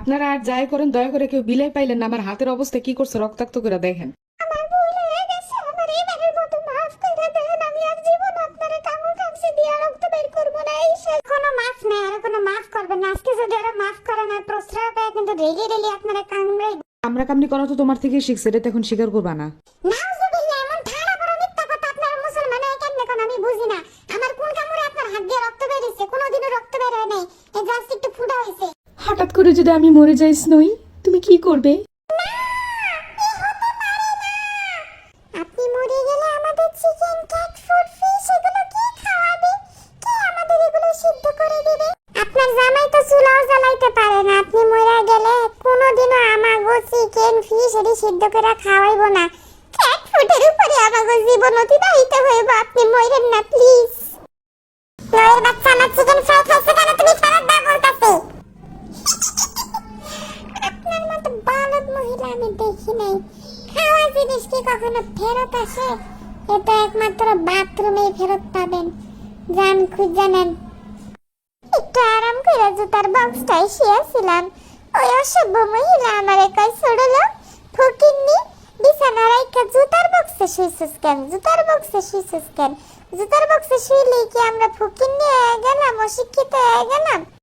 আপনারা আর যাই করেন দয়া করে কেউ বিলাই পাইলেন না। আমার হাতের অবস্থা কি করছে রক্তাক্ত করে দেখেন। আমার কামনি করা তো তোমার থেকে শিখছে এটা এখন স্বীকার করবা না। আমার কোন কামড়ে আপনার হাত দিয়ে রক্ত বেরিয়েছে কোনোদিনও রক্ত বের হয় নাই। জাস্ট একটু ফুটা হয়েছে হঠাৎ করে যদি আমি মরে যাই স্নোই তুমি কি করবে? চিকেন ফিশ খাওয়াইবো না। ক্যাট ফুডের উপরে আমাগো জীবন অতিবাহিত হইব। আপনি মরেন না প্লিজ মহিলা আমি দেখি নাই। খাওয়া জিনিস কখনো ফেরত আসে? এটা একমাত্র বাথরুমেই ফেরত পাবেন। যান, খুঁজে নেন। একটু আরাম করে জুতার বক্সটাই শুয়েছিলাম ওই অসভ্য মহিলা আমারে কয় ছড়লো ফকিন্নি বিছানা রাইকা জুতার বক্সে শুইছিস কেন? জুতার বক্সে শুইছিস কেন? জুতার বক্সে শুইলেই কি আমরা ফকিন্নি হয়ে গেলাম, অশিক্ষিত হয়ে গেলাম?